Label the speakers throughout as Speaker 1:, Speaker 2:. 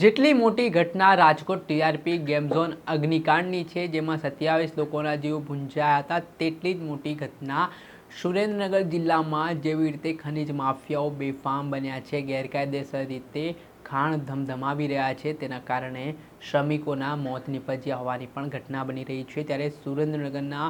Speaker 1: જેટલી મોટી ઘટના રાજકોટ ટીઆરપી ગેમ ઝોન અગ્નિકાંડની છે, જેમાં સત્યાવીસ લોકોના જીવ ભૂંજાયા હતા, તેટલી જ મોટી ઘટના સુરેન્દ્રનગર જિલ્લામાં જેવી રીતે ખનિજ માફિયાઓ બેફામ બન્યા છે, ગેરકાયદેસર રીતે ખાણ ધમધમાવી રહ્યા છે, તેના કારણે શ્રમિકોના મોત નિપજ્યા હોવાની પણ ઘટના બની રહી છે. ત્યારે સુરેન્દ્રનગરના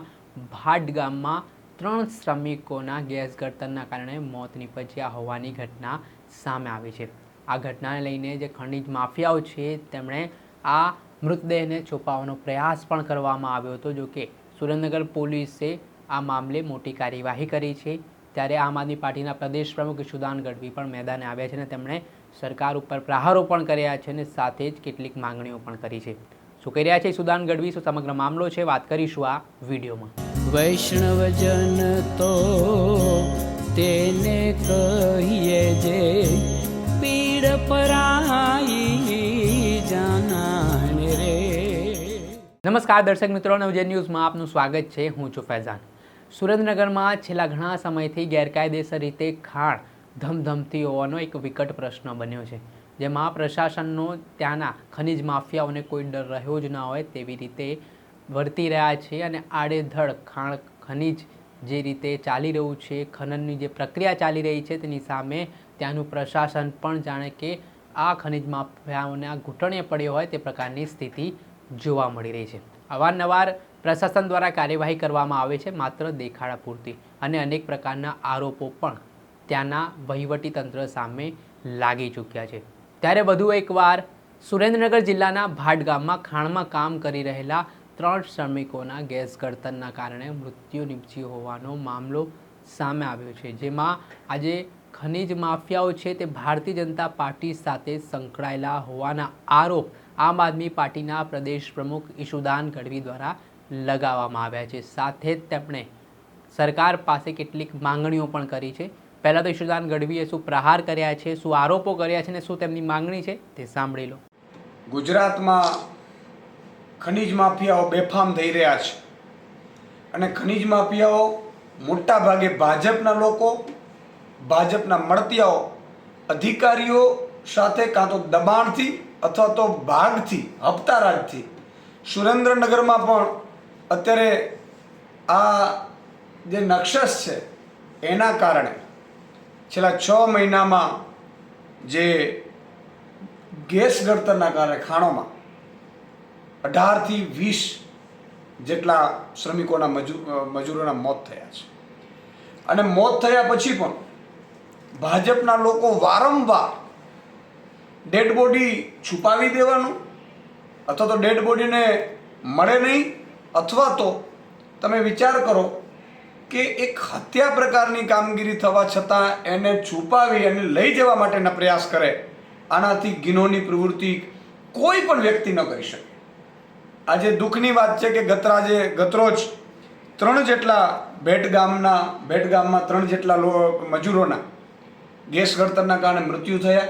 Speaker 1: ભાટ ગામમાં ત્રણ શ્રમિકોના ગેસ ગળતરના કારણે મોત નિપજ્યા હોવાની ઘટના સામે આવી છે. આ ઘટનાને લઈને જે ખનિજ માફિયાઓ છે, તેમણે આ મૃતદેહને છુપાવવાનો પ્રયાસ પણ કરવામાં આવ્યો હતો. જો કે સુરેન્દ્રનગર પોલીસે આ મામલે મોટી કાર્યવાહી કરી છે. ત્યારે આમ આદમી પાર્ટીના પ્રદેશ પ્રમુખ સુદાન ગઢવી પણ મેદાને આવ્યા છે અને તેમણે સરકાર ઉપર પ્રહારો પણ કર્યા છે અને સાથે જ કેટલીક માંગણીઓ પણ કરી છે. શું કહી રહ્યા છે સુદાન ગઢવી? શું સમગ્ર મામલો છે? વાત કરીશું આ વિડીયોમાં.
Speaker 2: વૈષ્ણવજન તો તેને કહીએ જે પીડ પરાઈ રે.
Speaker 1: નમસ્કાર દર્શક મિત્રો નવજે ન્યૂઝમાં આપનું સ્વાગત છે. હું છું ફૈઝાન. સુરેન્દ્રનગરમાં છેલ્લા ઘણા સમયથી ગેરકાયદેસર રીતે ખાણ ધમધમતી હોવાનો એક વિકટ પ્રશ્ન બન્યો છે, જેમાં પ્રશાસનનો ત્યાંના ખનિજ માફિયાઓને કોઈ ડર રહ્યો જ ના હોય તેવી રીતે વર્તી રહ્યા છે અને આડેધડ ખાણ ખનિજ જે રીતે ચાલી રહ્યું છે, ખનનની જે પ્રક્રિયા ચાલી રહી છે, તેની સામે ત્યાંનું પ્રશાસન પણ જાણે કે આ ખનિજ માફિયાઓના ઘૂંટણીએ ઘૂંટણે પડ્યો હોય તે પ્રકારની સ્થિતિ જોવા મળી રહી છે. અવારનવાર પ્રશાસન દ્વારા કાર્યવાહી કરવામાં આવે છે માત્ર દેખાડા પૂરતી અને અનેક પ્રકારના આરોપો પણ ત્યાંના વહીવટી તંત્ર સામે લાગી ચૂક્યા છે. ત્યારે વધુ એકવાર સુરેન્દ્રનગર જિલ્લાના ભાટ ગામમાં ખાણમાં કામ કરી રહેલા ત્રણ શ્રમિકોના ગેસ ગળતરના કારણે મૃત્યુ નીપજ્યું હોવાનો મામલો સામે આવ્યો છે. જેમાં આજે ખનિજ માફિયાઓ છે તે ભારતીય જનતા પાર્ટી સાથે સંકળાયેલા હોવાના આરોપ આમ આદમી પાર્ટીના પ્રદેશ પ્રમુખ ઈશુદાન ગઢવી દ્વારા લગાવવામાં આવ્યા છે. સાથે જ તેમણે સરકાર પાસે કેટલીક માંગણીઓ પણ કરી છે. પહેલાં તો ઈશુદાન ગઢવીએ શું પ્રહાર કર્યા છે, શું આરોપો કર્યા છે અને શું તેમની માંગણી છે તે સાંભળી લો.
Speaker 3: ગુજરાતમાં ખનીજ માફિયાઓ બેફામ થઈ રહ્યા છે. અને ખનીજ માફિયાઓ મોટા ભાગે ભાજપના લોકો ભાજપના મળતિયાઓ અધિકારીઓ સાથે કાં તો દબાણથી અથવા તો ભાગથી, હપ્તારાજથી. સુરેન્દ્રનગરમાં પણ અત્યારે આ જે નક્ષસ છે, એના કારણે છેલ્લા છ મહિનામાં જે ગેસ ગળતરના કારણે ખાણોમાં અઢારથી વીસ જેટલા શ્રમિકોના મજૂ મજૂરોના મોત થયા છે. અને મોત થયા પછી પણ ભાજપના લોકો વારંવાર ડેડ બોડી છુપાવી દેવાનું, અથવા તો ડેડ બોડીને મળે નહીં, અથવા તો તમે વિચાર કરો કે એક હત્યા પ્રકારની કામગીરી થવા છતાં એને છુપાવી અને લઈ જવા માટેના પ્રયાસ કરે, આનાથી ગિનોની પ્રવૃત્તિ કોઈ પણ વ્યક્તિ ન કરી શકે. આજે દુઃખની વાત છે કે ગતરાજે, ગતરોજ ત્રણ જેટલા ભેટ ગામના ભેટ ગામમાં ત્રણ જેટલા મજૂરોના ગેસ ગળતરના કારણે મૃત્યુ થયા.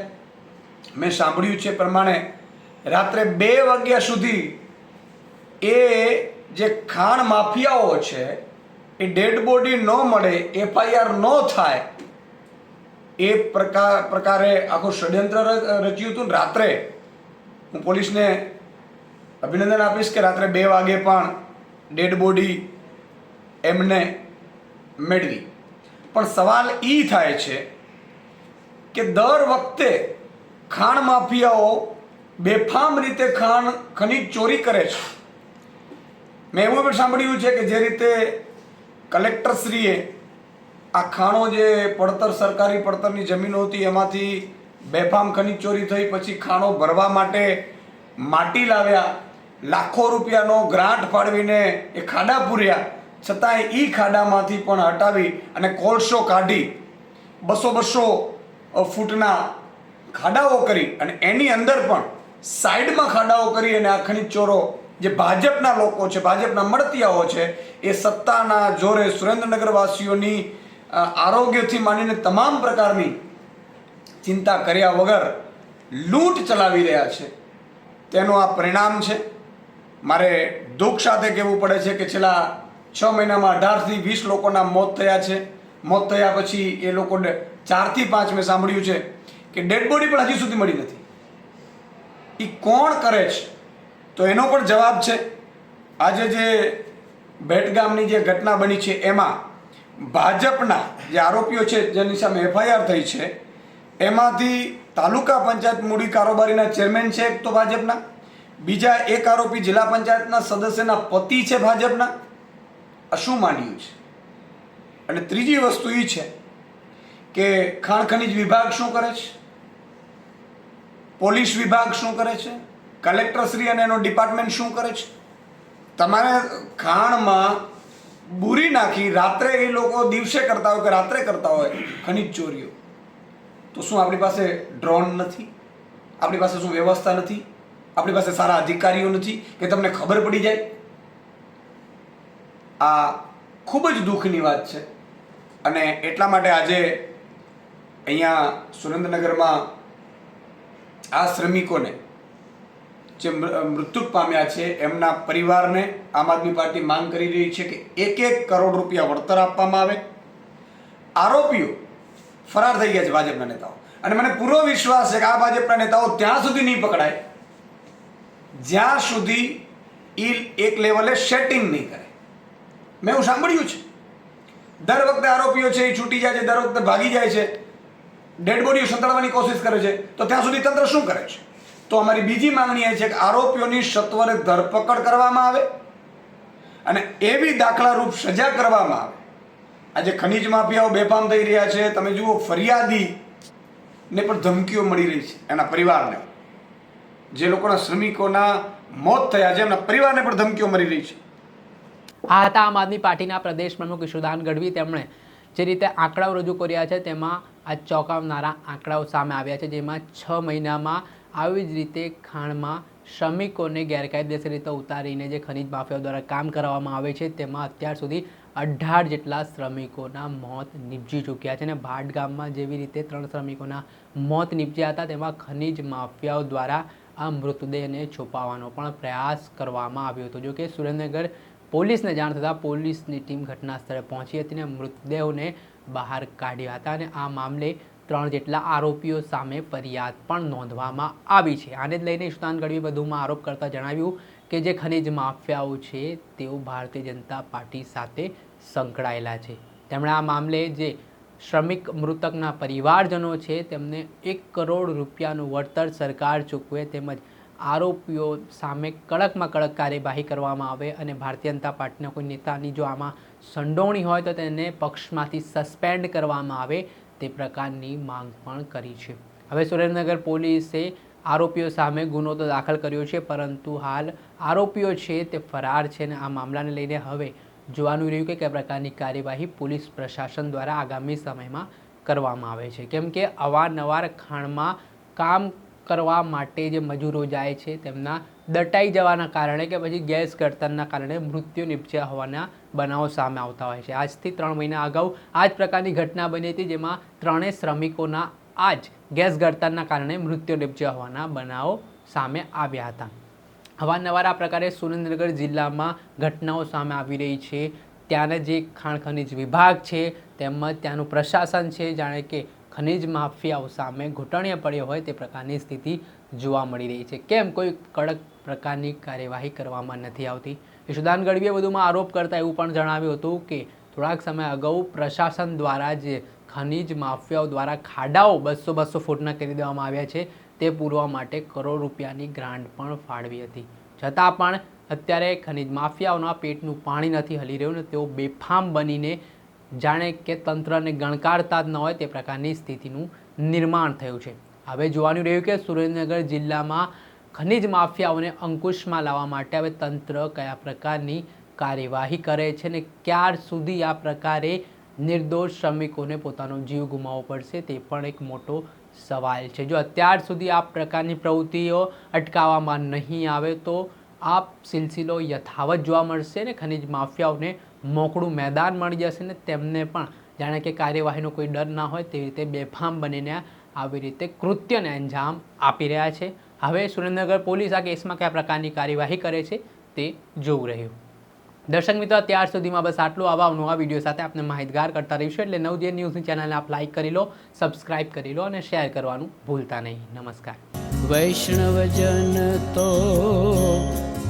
Speaker 3: મેં સાંભળ્યું છે પ્રમાણે રાત્રે બે વાગ્યા સુધી એ જે ખાણ માફિયાઓ છે, એ ડેડ બોડી ન મળે, એફઆઈઆર ન થાય, એ પ્રકાર પ્રકારે આખું ષડયંત્ર રચ્યું હતું. રાત્રે હું પોલીસને અભિનંદન આપીશ કે રાત્રે બે વાગે પણ ડેડ બોડી એમને મેળવી. પણ સવાલ એ થાય છે કે દર વખતે ખાણ માફિયાઓ બેફામ રીતે ખાણ, ખનીજ ચોરી કરે છે. મેં એવું પણ સાંભળ્યું છે કે જે રીતે કલેક્ટરશ્રીએ આ ખાણો જે પડતર, સરકારી પડતરની જમીનો હતી, એમાંથી બેફામ ખનીજ ચોરી થઈ, પછી ખાણો ભરવા માટે માટી લાવ્યા, લાખો રૂપિયાનો ગ્રાન્ટ ફાળવીને એ ખાડા પૂર્યા, છતાંય એ ખાડામાંથી પણ હટાવી અને કોલસો કાઢી, બસો બસો ફૂટના ખાડાઓ કરી અને એની અંદર પણ સાઈડમાં ખાડાઓ કરી અને આ ખનિજ ચોરો જે ભાજપના લોકો છે, ભાજપના મળતિયાઓ છે, એ સત્તાના જોરે સુરેન્દ્રનગરવાસીઓની આરોગ્યથી માંડીને તમામ પ્રકારની ચિંતા કર્યા વગર લૂંટ ચલાવી રહ્યા છે. તેનું આ પરિણામ છે. મારે દુઃખ સાથે કહેવું પડે છે કે છેલ્લા છ મહિનામાં અઢારથી વીસ લોકોના મોત થયા છે. મોત થયા પછી એ લોકો ચારથી પાંચ મેં સાંભળ્યું છે કે ડેડ બોડી પણ હજી સુધી મળી નથી. એ કોણ કરે છે? તો એનો પણ જવાબ છે, આજે જે ભેટ ગામની જે ઘટના બની છે એમાં ભાજપના જે આરોપીઓ છે, જેની સામે એફઆઈઆર થઈ છે, એમાંથી તાલુકા પંચાયત મૂડી કારોબારીના ચેરમેન છે એક તો ભાજપના, બીજા એક આરોપી જિલ્લા પંચાયતના સદસ્યના પતિ છે ભાજપના. આ શું માંડ્યું છે? અને ત્રીજી વસ્તુ એ છે કે ખાણ ખનિજ વિભાગ શું કરે છે? પોલીસ વિભાગ શું કરે છે? કલેક્ટરશ્રી અને એનો ડિપાર્ટમેન્ટ શું કરે છે? તમારે ખાણમાં બુરી નાખી રાત્રે એ લોકો દિવસે કરતા હોય કે રાત્રે કરતા હોય ખનિજ ચોરીઓ. તો શું આપણી પાસે ડ્રોન નથી? આપણી પાસે શું વ્યવસ્થા નથી? આપણી પાસે સારા અધિકારીઓ નથી? કે તમને ખબર પડી જાય? આ ખૂબ જ દુઃખની વાત છે. અને એટલા માટે આજે અહીંયા સુરેન્દ્રનગરમાં આ શ્રમિકોને જે મૃત્યુ પામ્યા છે, એમના પરિવારને આમ આદમી પાર્ટી માંગ કરી રહી છે કે એક એક કરોડ રૂપિયા વળતર આપવામાં આવે. આરોપીઓ ફરાર થઈ ગયા છે ભાજપના નેતાઓ. અને મને પૂરો વિશ્વાસ છે કે આ ભાજપના નેતાઓ ત્યાં સુધી નહીં પકડાય. જ્યાં સુધી એ એક લેવલે સેટિંગ નહીં કરે. મેં એવું સાંભળ્યું છે. દર વખતે આરોપીઓ છે, એ છૂટી જાય છે, દર વખતે ભાગી જાય છે. ડેડ બોડીઓ સંતાડવાની કોશિશ કરે છે. તો ત્યાં સુધી તંત્ર શું કરે છે? તો અમારી બીજી માંગણી એ છે કે આરોપીઓની સત્વરે ધરપકડ કરવામાં આવે અને એવી દાખલારૂપ સજા કરવામાં આવે. આજે ખનીજ માફિયાઓ બેફામ થઈ રહ્યા છે. તમે જુઓ ફરિયાદી ને પણ ધમકીઓ મળી રહી છે એના પરિવારને. જે લોકોના શ્રમિકોના મોત થયા છે, એમના પરિવારને પણ ધમકીઓ મળી રહી છે.
Speaker 1: આ હતા આમ આદમી પાર્ટીના પ્રદેશ પ્રમુખ ઈશુદાન ગઢવી. તેમણે જે રીતે આંકડાઓ રજૂ કર્યા છે, તેમાં આ ચોંકાવનારા આંકડાઓ સામે આવ્યા છે, જેમાં છ મહિનામાં આવી જ રીતે ખાણમાં શ્રમિકોને ગેરકાયદેસર રીતે ઉતારીને જે ખનિજ માફિયાઓ દ્વારા કામ કરાવવામાં આવે છે, તેમાં અત્યાર સુધી અઢાર જેટલા શ્રમિકોના મોત નીપજી ચૂક્યા છે અને ભાટ ગામમાં જેવી રીતે ત્રણ શ્રમિકોના મોત નીપજ્યા હતા, તેમાં ખનિજ માફિયાઓ દ્વારા આ મૃતદેહને છુપાવવાનો પણ પ્રયાસ કરવામાં આવ્યો હતો. જો કે સુરેન્દ્રનગર પોલીસને જાણ થતાં પોલીસની ટીમ ઘટના સ્થળે પહોંચી હતી અને મૃતદેહોને બહાર કાઢ્યા હતા અને આ મામલે ત્રણ જેટલા આરોપીઓ સામે ફરિયાદ પણ નોંધવામાં આવી છે. આને જ લઈને ઈશુદાન ગઢવી વધુમાં આરોપ કરતા જણાવ્યું કે જે ખનિજ માફિયાઓ છે, તેઓ ભારતીય જનતા પાર્ટી સાથે સંકળાયેલા છે. તેમણે આ મામલે જે શ્રમિક મૃતકના પરિવારજનો છે, તેમને એક કરોડ રૂપિયાનું વળતર સરકાર ચૂકવે તેમજ આરોપીઓ સામે કડકમાં કડક કાર્યવાહી કરવામાં આવે અને ભારતીય જનતા પાર્ટીના કોઈ નેતાની જો આમાં સંડોવણી હોય તો તેને પક્ષમાંથી સસ્પેન્ડ કરવામાં આવે તે પ્રકારની માંગ પણ કરી છે. હવે સુરેન્દ્રનગર પોલીસે આરોપીઓ સામે ગુનો તો દાખલ કર્યો છે, પરંતુ હાલ આરોપીઓ છે તે ફરાર છે અને આ મામલાને લઈને હવે જોવાનું રહ્યું કે કયા પ્રકારની કાર્યવાહી પોલીસ પ્રશાસન દ્વારા આગામી સમયમાં કરવામાં આવે છે. કેમ કે અવારનવાર ખાણમાં કામ કરવા માટે જે મજૂરો જાય છે તેમના દટાઈ જવાના કારણે કે પછી ગેસ ગળતરના કારણે મૃત્યુ નિપજ્યા હોવાના બનાવો સામે આવતા હોય છે. આજથી ત્રણ મહિના અગાઉ આ જ પ્રકારની ઘટના બની હતી જેમાં ત્રણેય શ્રમિકોના આ જ ગેસ ગળતરના કારણે મૃત્યુ નિપજ્યા હોવાના બનાવો સામે આવ્યા હતા. અવારનવાર આ પ્રકારે સુરેન્દ્રનગર જિલ્લામાં ઘટનાઓ સામે આવી રહી છે. ત્યાંના જે ખાણ ખનિજ વિભાગ છે તેમજ ત્યાંનું પ્રશાસન છે, જાણે કે ખનિજ માફિયાઓ સામે ઘૂંટણીએ પડ્યો હોય તે પ્રકારની સ્થિતિ જોવા મળી રહી છે. કેમ? કોઈ કડક પ્રકારની કાર્યવાહી કરવામાં નથી આવતી. ઈશુદાન ગઢવીએ વધુમાં આરોપ કરતા એવું પણ જણાવ્યું હતું કે થોડાક સમય અગાઉ પ્રશાસન દ્વારા જે ખનિજ માફિયાઓ દ્વારા ખાડાઓ બસો બસો ફૂટના કરી દેવામાં આવ્યા છે, તે પૂરવા માટે કરોડ રૂપિયાની ગ્રાન્ટ પણ ફાળવી હતી. છતાં પણ અત્યારે ખનીજ માફિયાઓના પેટનું પાણી નથી હલી રહ્યું ને તેઓ બેફામ બનીને જાણે કે તંત્રને ગણકારતા જ ન હોય તે પ્રકારની સ્થિતિનું નિર્માણ થયું છે. હવે જોવાનું રહ્યું કે સુરેન્દ્રનગર જિલ્લામાં ખનિજ માફિયાઓને અંકુશમાં લાવવા માટે હવે તંત્ર કયા પ્રકારની કાર્યવાહી કરે છે ને ક્યાર સુધી આ પ્રકારે નિર્દોષ શ્રમિકોને પોતાનો જીવ ગુમાવવો પડશે તે પણ એક મોટો સવાલ છે. જો અત્યાર સુધી આ પ્રકારની પ્રવૃત્તિઓ અટકાવવામાં નહીં આવે તો આ સિલસિલો યથાવત જોવા મળશે ને ખનિજ માફિયાઓને મોકળું મેદાન મળી જશે ને તેમને પણ જાણે કે કાર્યવાહીનો કોઈ ડર ના હોય તેવી રીતે બેફામ બનીને આવી રીતે કૃત્યને અંજામ આપી રહ્યા છે. હવે સુરેન્દ્રનગર પોલીસ આ કેસમાં કયા પ્રકારની કાર્યવાહી કરે છે તે જોવું રહ્યું. દર્શક મિત્રો ત્યાર સુધીમાં બસ આટલું. આવા નવા વીડિયો સાથે આપને માહિતગાર કરતા રહીશું એટલે નવજે ન્યૂઝની ચેનલને આપ લાઇક કરી લો, સબસ્ક્રાઇબ કરી લો અને શેર કરવાનું ભૂલતા નહીં. નમસ્કાર.
Speaker 2: વૈષ્ણવજન તો